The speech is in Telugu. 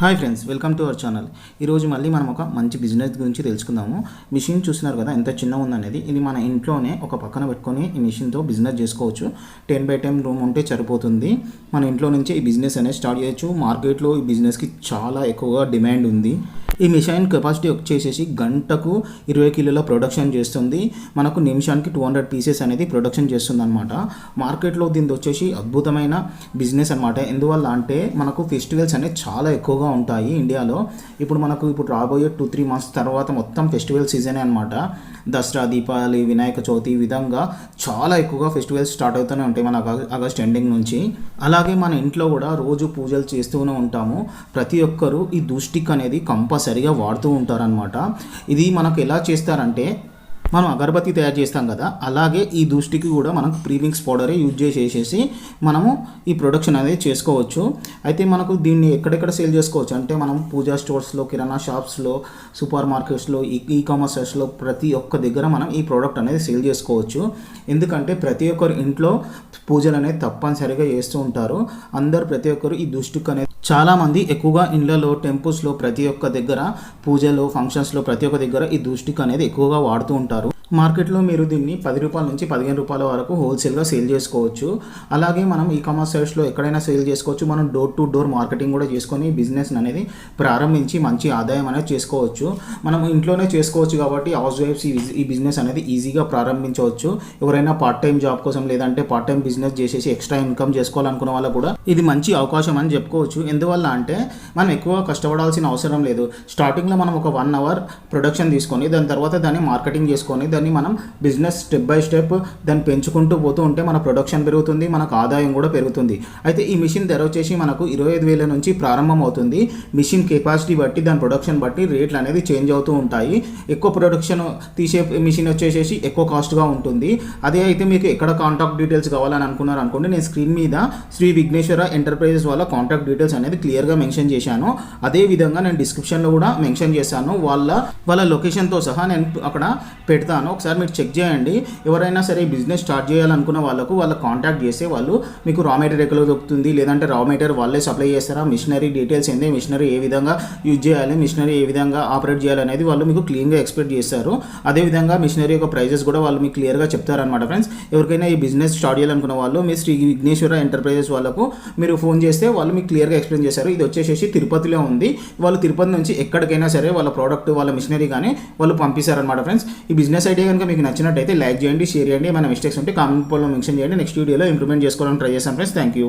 Hi friends welcome to our channel. ఈరోజు మళ్ళీ మనం ఒక మంచి బిజినెస్ గురించి తెలుసుకుందాము. మిషన్ చూస్తున్నారు కదా ఎంత చిన్న ఉందనేది. ఇది మన ఇంట్లోనే ఒక పక్కన పెట్టుకొని ఈ మిషన్తో బిజినెస్ చేసుకోవచ్చు. టెన్ బై టెన్ రూమ్ ఉంటే సరిపోతుంది. మన ఇంట్లో నుంచి ఈ బిజినెస్ అనేది స్టార్ట్ చేయొచ్చు. మార్కెట్లో ఈ బిజినెస్కి చాలా ఎక్కువగా డిమాండ్ ఉంది. ఈ మిషన్ కెపాసిటీ వచ్చేసేసి గంటకు ఇరవై కిలోల ప్రొడక్షన్ చేస్తుంది. మనకు నిమిషానికి టూ హండ్రెడ్ పీసెస్ అనేది ప్రొడక్షన్ చేస్తుంది అనమాట మార్కెట్లో దీని వచ్చేసి అద్భుతమైన బిజినెస్ అనమాట ఎందువల్ల అంటే మనకు ఫెస్టివల్స్ అనేవి చాలా ఎక్కువగా ఉంటాయి ఇండియాలో. ఇప్పుడు మనకు ఇప్పుడు రాబోయే టూ త్రీ మంత్స్ తర్వాత మొత్తం ఫెస్టివల్ సీజనే అనమాట దసరా దీపావళి వినాయక చవితి ఈ విధంగా చాలా ఎక్కువగా ఫెస్టివల్స్ స్టార్ట్ అవుతూనే ఉంటాయి మన ఆగస్ట్ ఎండింగ్ నుంచి. అలాగే మన ఇంట్లో కూడా రోజు పూజలు చేస్తూనే ఉంటాము. ప్రతి ఒక్కరూ ఈ దూష్టిక్ అనేది కంపల్సరీ సరిగా వాడుతూ ఉంటారనమాట ఇది మనకు ఎలా చేస్తారంటే మనం అగరబత్తి తయారు చేస్తాం కదా అలాగే ఈ దృష్టికి కూడా మనం ప్రీమిక్స్ పౌడరే యూజ్ చేసేసి మనము ఈ ప్రొడక్షన్ అనేది చేసుకోవచ్చు. అయితే మనకు దీన్ని ఎక్కడెక్కడ సేల్ చేసుకోవచ్చు? అంటే మనం పూజా స్టోర్స్లో కిరాణా షాప్స్లో సూపర్ మార్కెట్స్లో ఈ ఈ కామర్స్ ప్రతి ఒక్క దగ్గర మనం ఈ ప్రోడక్ట్ అనేది సేల్ చేసుకోవచ్చు. ఎందుకంటే ప్రతి ఒక్కరు ఇంట్లో పూజలు అనేది తప్పనిసరిగా చేస్తూ ఉంటారు. అందరు ప్రతి ఒక్కరు ఈ దృష్టికి అనేది చాలామంది ఎక్కువగా ఇండ్లలో టెంపుల్స్లో ప్రతి ఒక్క దగ్గర పూజలు ఫంక్షన్స్లో ప్రతి ఒక్క దగ్గర ఈ దృష్టికి అనేది ఎక్కువగా వాడుతూ ఉంటారు. మార్కెట్లో మీరు దీన్ని పది రూపాయల నుంచి పదిహేను రూపాయల వరకు హోల్సేల్గా సేల్ చేసుకోవచ్చు. అలాగే మనం ఈ కామర్స్ సైట్స్లో ఎక్కడైనా సేల్ చేసుకోవచ్చు. మనం డోర్ టు డోర్ మార్కెటింగ్ కూడా చేసుకొని బిజినెస్ అనేది ప్రారంభించి మంచి ఆదాయం అనేది చేసుకోవచ్చు. మనం ఇంట్లోనే చేసుకోవచ్చు కాబట్టి హౌస్ వైఫ్స్ ఈ- బిజినెస్ అనేది ఈజీగా ప్రారంభించవచ్చు. ఎవరైనా పార్ట్ టైం జాబ్ కోసం లేదంటే పార్ట్ టైం బిజినెస్ చేసేసి ఎక్స్ట్రా ఇన్కమ్ చేసుకోవాలనుకున్న వాళ్ళు కూడా ఇది మంచి అవకాశం అని చెప్పుకోవచ్చు. ఎందువల్ల అంటే మనం ఎక్కువ కష్టపడాల్సిన అవసరం లేదు. స్టార్టింగ్లో మనం ఒక వన్ అవర్ ప్రొడక్షన్ తీసుకొని దాని తర్వాత దాన్ని మార్కెటింగ్ చేసుకొని దాన్ని మనం బిజినెస్ స్టెప్ బై స్టెప్ దాన్ని పెంచుకుంటూ పోతూ ఉంటే మన ప్రొడక్షన్ పెరుగుతుంది మనకు ఆదాయం కూడా పెరుగుతుంది. అయితే ఈ మిషన్ ధర వచ్చేసి మనకు ఇరవై ఐదు వేల నుంచి ప్రారంభం అవుతుంది మిషన్ కెపాసిటీ బట్టి దాని ప్రొడక్షన్ బట్టి రేట్లు అనేది చేంజ్ అవుతూ ఉంటాయి. ఎక్కువ ప్రొడక్షన్ తీసే మిషన్ వచ్చేసేసి ఎక్కువ కాస్ట్గా ఉంటుంది. అదే అయితే మీకు ఎక్కడ కాంటాక్ట్ డీటెయిల్స్ కావాలని అనుకున్నారు అనుకోండి నేను స్క్రీన్ మీద శ్రీ విఘ్నేశ్వర ఎంటర్ప్రైజెస్ వాళ్ళ కాంటాక్ట్ డీటెయిల్స్ అనేది క్లియర్గా మెన్షన్ చేశాను. అదే విధంగా నేను డిస్క్రిప్షన్లో కూడా మెన్షన్ చేశాను. వాళ్ళ వాళ్ళ లొకేషన్తో సహా నేను అక్కడ పెడతాను. ఒకసారి మీరు చెక్ చేయండి. ఎవరైనా సరే బిజినెస్ స్టార్ట్ చేయాలనుకున్న వాళ్ళకు వాళ్ళ కాంటాక్ట్ చేస్తే వాళ్ళు మీకు రా మెటీరియల్ ఎక్కడ దొరుకుతుంది. లేదంటే రా మెటీరియల్ వాళ్ళే సప్లై చేస్తారా? మిషనరీ డీటెయిల్స్ ఏంది? మిషనరీ ఏ విధంగా యూజ్ చేయాలి? మిషనరీ ఏ విధంగా ఆపరేట్ చేయాలి అనేది వాళ్ళు మీకు క్లీన్గా ఎక్స్పెక్ట్ చేస్తారు. అదేవిధంగా మిషనరీ యొక్క ప్రైజెస్ కూడా వాళ్ళు మీకు క్లియర్గా చెప్తారనమాట ఫ్రెండ్స్ ఎవరికైనా ఈ బిజినెస్ స్టార్ట్ చేయాలనుకున్న వాళ్ళు మీ శ్రీ విఘ్నేశ్వర ఎంటర్ప్రైజెస్ వాళ్ళకు మీరు ఫోన్ చేస్తే వాళ్ళు మీకు క్లియర్గా ఎక్స్ప్లెయిన్ చేస్తారు. ఇది వచ్చేసేసి తిరుపతిలో ఉంది. వాళ్ళు తిరుపతి నుంచి ఎక్కడికైనా సరే వాళ్ళ ప్రోడక్ట్ వాళ్ళ మిషనరీ కానీ వాళ్ళు పంపిస్తారనమాట ఫ్రెండ్స్ ఈ బిజినెస్ ఐడియా కనుక మీకు నచ్చినట్టయితే లైక్ చేయండి షేర్ చేయండి. ఏమైనా మిస్టేక్స్ ఉంటే కామెంట్లో మెన్షన్ చేయండి. నెక్స్ట్ వీడియోలో ఇంప్రూవ్మెంట్ చేసుకోవడానికి ట్రై చేస్తాను ఫ్రెండ్స్ థ్యాంక్ యూ